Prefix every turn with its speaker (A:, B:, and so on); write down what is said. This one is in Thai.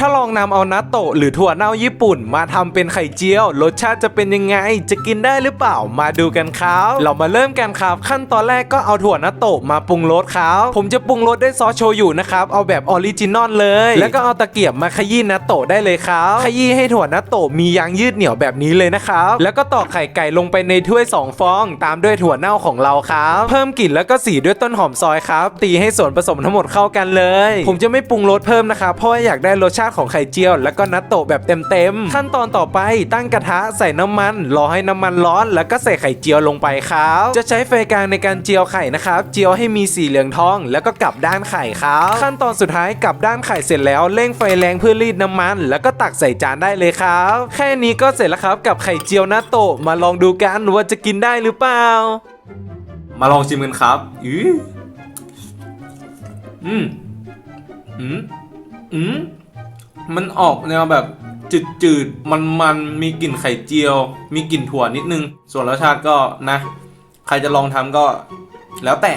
A: ถ้าลองนำเอานัตโตะหรือถั่วเน่าญี่ปุ่น มาทำเป็นไข่เจียว รสชาติจะเป็นยังไง จะกินได้หรือเปล่ามาดูกันครับ เรามาเริ่มกันครับ ขั้นตอนแรกก็เอาถั่วนัตโตะมาปรุงรสครับผมจะปรุงรสด้วยซอสโชยุนะครับเอาแบบออริจินอลเลย แล้วก็เอาตะเกียบมาขยี้นัตโตะได้เลยครับขยี้ให้ถั่วนัตโตะมียางยืดเหนียวแบบนี้เลยนะครับแล้วก็ตอกไข่ไก่ลงไปในถ้วยสองฟอง ตามด้วยถั่วเน่าของเราครับเพิ่มกลิ่นแล้วก็สีด้วยต้นหอมซอยครับตีให้ส่วนผสมทั้งหมดเข้ากันเลย ผมจะไม่ปรุงรสเพิ่มนะครับเพราะว่าอยากได้รสชาติของไข่เจียว แล้วก็นัตโตะแบบเต็มๆ ขั้นตอนต่อไปตั้งกระทะใส่น้ำมัน รอให้น้ำมันร้อน แล้วก็ใส่ไข่เจียวลงไปครับ จะใช้ไฟกลางในการเจียวไข่นะครับ เจียวให้มีสีเหลืองทอง แล้วก็กลับด้านไข่ครับ ขั้นตอนสุดท้ายกลับด้านไข่เสร็จแล้วเร่งไฟแรงเพื่อรีดน้ำมัน แล้วก็ตักใส่จานได้เลยครับ แค่นี้ก็เสร็จแล้วครับกับไข่เจียวนัตโตะมาลองดูกันว่าจะกินได้หรือเปล่า มาลองชิมกันครับอืออืมอืมอืม มันออกแนวแบบจืดจืดมันมันๆ มีกลิ่นไข่เจียว มีกลิ่นถั่วนิดนึง ส่วนรสชาติก็นะ ใครจะลองทำก็แล้วแต่